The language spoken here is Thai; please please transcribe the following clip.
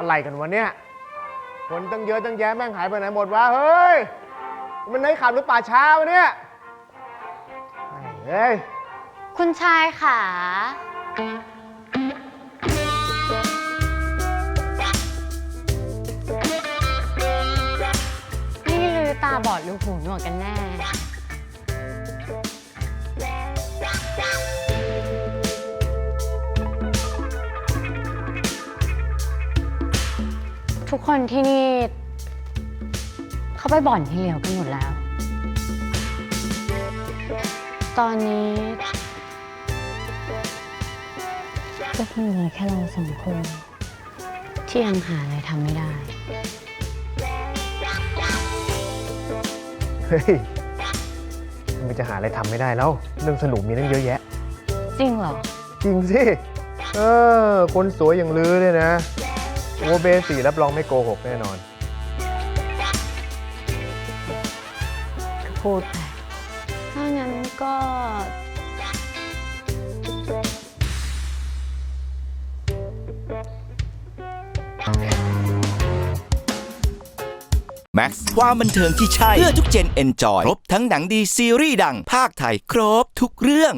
อะไรกันวะเนี่ยคนตั้งเยอะตั้งแยะแม่งหายไปไหนหมดวะเฮ้ย มันไหนขับหรือป่าช้าวะเนี่ยเฮ้ย คุณชายค่ะ นี่ลือตาบอดหรือหูหนวกกันแน่ ทุกคนที่นี่ เขาไปบ่อนที่เหลียวกันหมดแล้ว ตอนนี้ก็คงเหลือแค่เราสองคน ที่ยังหาอะไรทำไม่ได้ เฮ้ยมันจะหาอะไรทำไม่ได้แล้ว เรื่องสนุกมีตั้งเยอะแยะ จริงเหรอ จริงสิ เออ คนสวยอย่างลือเนี่ยนะ โอเบสีรับรองไม่โกหกแน่นอนก็พูดไปถ้างั้นก็ แม็กซ์ความบันเทิงที่ใช่ เพื่อทุกเจนเอนจอย ครบทั้งหนังดีซีรีส์ดังภาคไทย ครบทุกเรื่อง